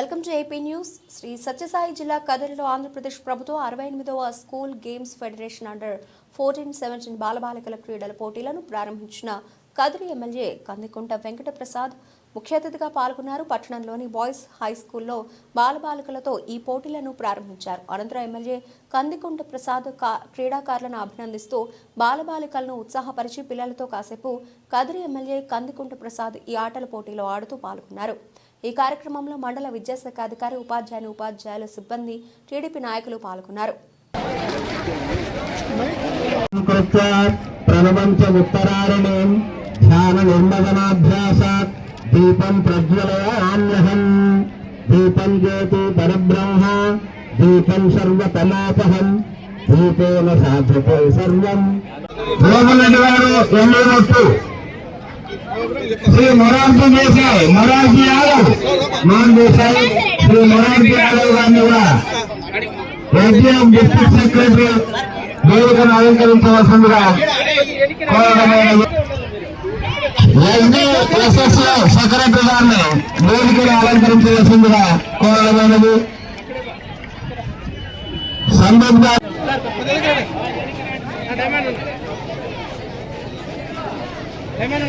Welcome to AP news. Shri Sathya Sai జిల్లా కదిరిలో ఆంధ్రప్రదేశ్ ప్రభుత్వం అరవై ఎనిమిదవ school games federation under fourteen seventeen బాలబాలికల క్రీడల పోటీలను ప్రారంభించిన కదిరి ఎమ్మెల్యే కందికుంట వెంకట ప్రసాద్ ముఖ్య అతిథిగా పాల్గొన్నారు. పట్టణంలోని బాయ్స్ హై స్కూల్లో బాలబాలికలతో ఈ పోటీలను ప్రారంభించారు. అనంతరం ఎమ్మెల్యే కందికుంట ప్రసాద్ కా- క్రీడాకారులను అభినందిస్తూ బాలబాలికలను ఉత్సాహపరిచి పిల్లలతో కాసేపు కదిరి ఎమ్మెల్యే కందికుంట ప్రసాద్ ఈ ఆటల పోటీలో ఆడుతూ పాల్గొన్నారు. ఈ కార్యక్రమంలో మండల విద్యాశాఖ అధికారి ఉపాధ్యాయులు ఉపాధ్యాయుల సిబ్బంది టీడీపీ నాయకులు పాల్గొన్నారు. ధ్యాన నిర్మదనాభ్యాసాత్. దీపం ప్రజ్వలయామ్యహం దీపం జ్యోతి పరబ్రహ్మ. దీపం సర్వతమాపహం. దీపేన సర్వం. వారు ఎన్నోట్టు శ్రీ మొరార్జీ దేశాయ్ మొరార్జీ యాదవ్. నాన్ దేశాయ్ శ్రీ మొరార్జీ యాదవ్ గారిని కూడా ఏటీఎం డిస్ట్రిక్ట్ సెక్రటరీ వేదికను అలంకరించవలసిందిగా కోరడమైనది. ఎస్ఎస్ సెక్రటరీ గారిని వేదికను అలంకరించవలసిందిగా కోరడమైనది. సందర్భ ఏమైనా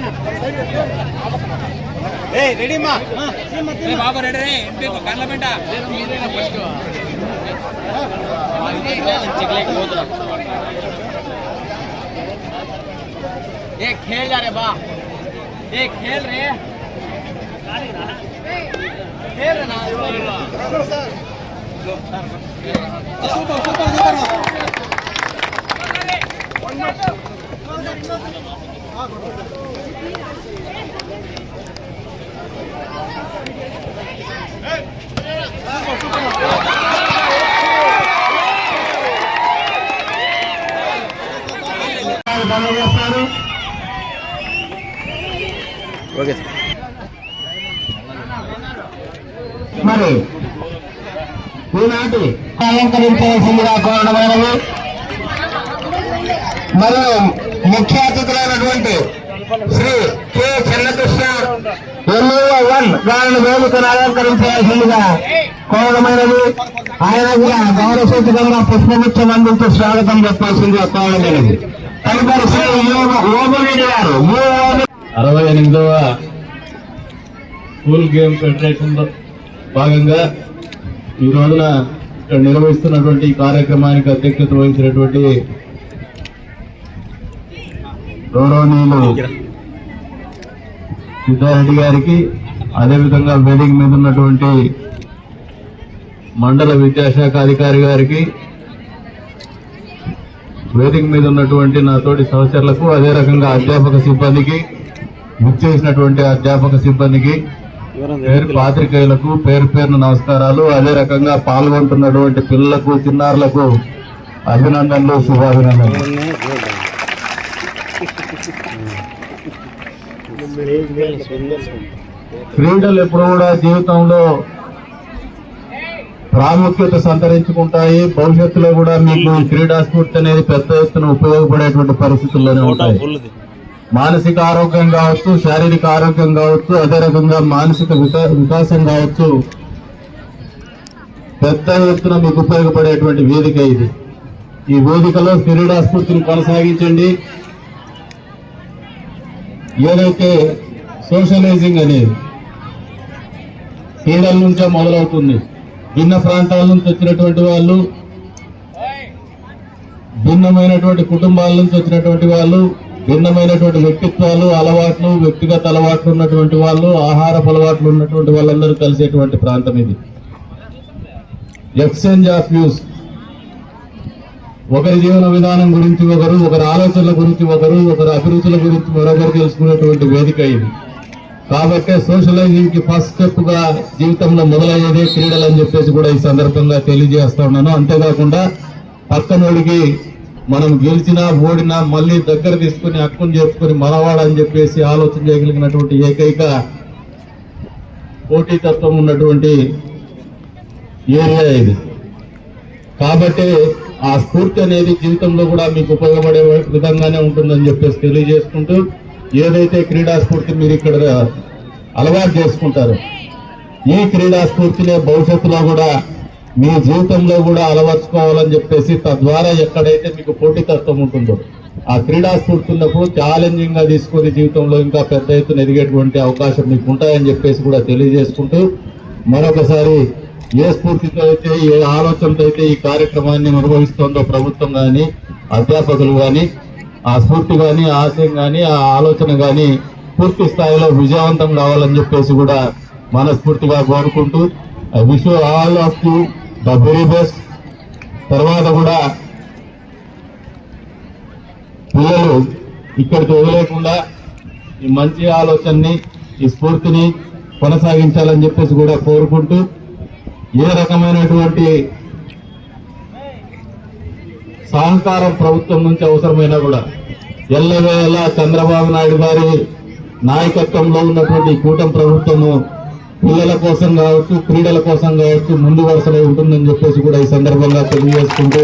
ಏ ರೆಡಿ ಮಾ ಬಾಬು ರೆಡಿ ರೇ ಇಡ್ಬೇಕು ಕರ್ಲ ಬೇಟ ಏ ಖೇಲ್ ರೇ ಬಾ ಏ ಖೇಲ್ ರೇ ಖೇಲ್ ನಾ ಸೂಪರ್ ಸೂಪರ್ ಸೂಪರ್ తెలియజేస్తారు మరి ఈనాటి అలంకరించవలసిందిగా కోరడమైనవి మరియు ముఖ్య అతిథులైనటువంటి Shri K Chennakrishna MLA one గారిని వేదికను అలంకరించవలసిందిగా కోరడమైనది ఆయన కూడా గౌరవ సూచకంగా పుష్పముత్యం అందించే స్వాగతం చెప్పాల్సిందిగా కోరడమైనది తదుపరి శ్రీ ఓబురెడ్డి గారు అరవై ఎనిమిదవ స్కూల్ గేమ్ ఫెడరేషన్లో భాగంగా ఈ రోజున ఇక్కడ నిర్వహిస్తున్నటువంటి కార్యక్రమానికి అధ్యక్షత వహించినటువంటి గౌరవనీయులు సిద్ధారెడ్డి గారికి అదేవిధంగా వేదిక మీద ఉన్నటువంటి మండల విద్యాశాఖ అధికారి గారికి వేదిక మీద ఉన్నటువంటి నా తోటి సహచరులకు అదే రకంగా అధ్యాపక సిబ్బందికి విచ్చేసినటువంటి అధ్యాపక సిబ్బందికి పేరు పాత్రికేయులకు పేరు పేరున నమస్కారాలు. అదే రకంగా పాల్గొంటున్నటువంటి పిల్లలకు చిన్నారులకు అభినందనలు శుభాభినందనలు. క్రీడలు ఎప్పుడు కూడా జీవితంలో ప్రాముఖ్యత సంతరించుకుంటాయి. భవిష్యత్తులో కూడా మీకు క్రీడా స్ఫూర్తి అనేది పెద్ద ఎత్తున ఉపయోగపడేటువంటి పరిస్థితుల్లోనే ఉంటాయి. మానసిక ఆరోగ్యం కావచ్చు శారీరక ఆరోగ్యం కావచ్చు అదే రకంగా మానసిక వికా- వికాసం కావచ్చు పెద్ద ఎత్తున మీకు ఉపయోగపడేటువంటి వేదిక ఇది. ఈ వేదికలో క్రీడా స్ఫూర్తిని కొనసాగించండి. ఏదైతే సోషలైజింగ్ అనేది క్రీడల నుంచే మొదలవుతుంది భిన్న ప్రాంతాల నుంచి వచ్చినటువంటి వాళ్ళు భిన్నమైనటువంటి కుటుంబాల నుంచి వచ్చినటువంటి వాళ్ళు భిన్నమైనటువంటి వ్యక్తిత్వాలు అలవాట్లు వ్యక్తిగత అలవాట్లు ఉన్నటువంటి వాళ్ళు ఆహారపు అలవాట్లు ఉన్నటువంటి వాళ్ళందరూ కలిసేటువంటి ప్రాంతం ఇది. ఎక్స్చేంజ్ ఆఫ్ వ్యూస్ ఒకరి జీవన విధానం గురించి ఒకరు ఒకరి ఆలోచనల గురించి ఒకరు ఒకరి అభిరుచుల గురించి మరొకరు తెలుసుకునేటువంటి వేదిక ఇది. కాబట్టి సోషలైజింగ్కి ఫస్ట్ స్టెప్గా జీవితంలో మొదలయ్యేదే క్రీడలు అని చెప్పేసి కూడా ఈ సందర్భంగా తెలియజేస్తా ఉన్నాను. అంతేకాకుండా పక్కనోడికి మనం గెలిచినా ఓడినా మళ్ళీ దగ్గర తీసుకుని హక్కును చేసుకుని మనవాడని చెప్పేసి ఆలోచన చేయగలిగినటువంటి ఏకైక పోటీతత్వం ఉన్నటువంటి ఏరియా ఇది. కాబట్టి ఆ స్ఫూర్తి అనేది జీవితంలో కూడా మీకు ఉపయోగపడే విధంగానే ఉంటుందని చెప్పేసి తెలియజేసుకుంటూ ఏదైతే క్రీడా స్ఫూర్తి మీరు ఇక్కడ అలవాటు చేసుకుంటారో ఈ క్రీడా స్ఫూర్తినే భవిష్యత్తులో కూడా మీ జీవితంలో కూడా అలవర్చుకోవాలని చెప్పేసి తద్వారా ఎక్కడైతే మీకు పోటీతత్వం ఉంటుందో ఆ క్రీడా స్ఫూర్తి ఉన్నప్పుడు ఛాలెంజింగ్గా తీసుకొని జీవితంలో ఇంకా పెద్ద ఎత్తున ఎదిగేటువంటి అవకాశం మీకు ఉంటాయని చెప్పేసి కూడా తెలియజేసుకుంటూ మరొకసారి ఏ స్ఫూర్తితో అయితే ఏ ఆలోచనతో అయితే ఈ కార్యక్రమాన్ని నిర్వహిస్తోందో ప్రభుత్వం కానీ అధ్యాపకులు కానీ ఆ స్ఫూర్తి కానీ ఆశయం కానీ ఆ ఆలోచన కానీ పూర్తి స్థాయిలో విజయవంతం కావాలని చెప్పేసి కూడా మనస్ఫూర్తిగా కోరుకుంటూ I wish all of you the very best. తర్వాత కూడా పిల్లలు ఇక్కడికి వదిలేకుండా ఈ మంచి ఆలోచనని ఈ స్ఫూర్తిని కొనసాగించాలని చెప్పేసి కూడా కోరుకుంటూ ఏ రకమైనటువంటి సహకారం ప్రభుత్వం నుంచి అవసరమైనా కూడా ఎల్లవేళ చంద్రబాబు నాయుడు గారి నాయకత్వంలో ఉన్నటువంటి ఈ కూటమి ప్రభుత్వము పిల్లల కోసం కావచ్చు క్రీడల కోసం కావచ్చు ముందు వరుసలో ఉంటుందని చెప్పేసి కూడా ఈ సందర్భంగా తెలియజేసుకుంటూ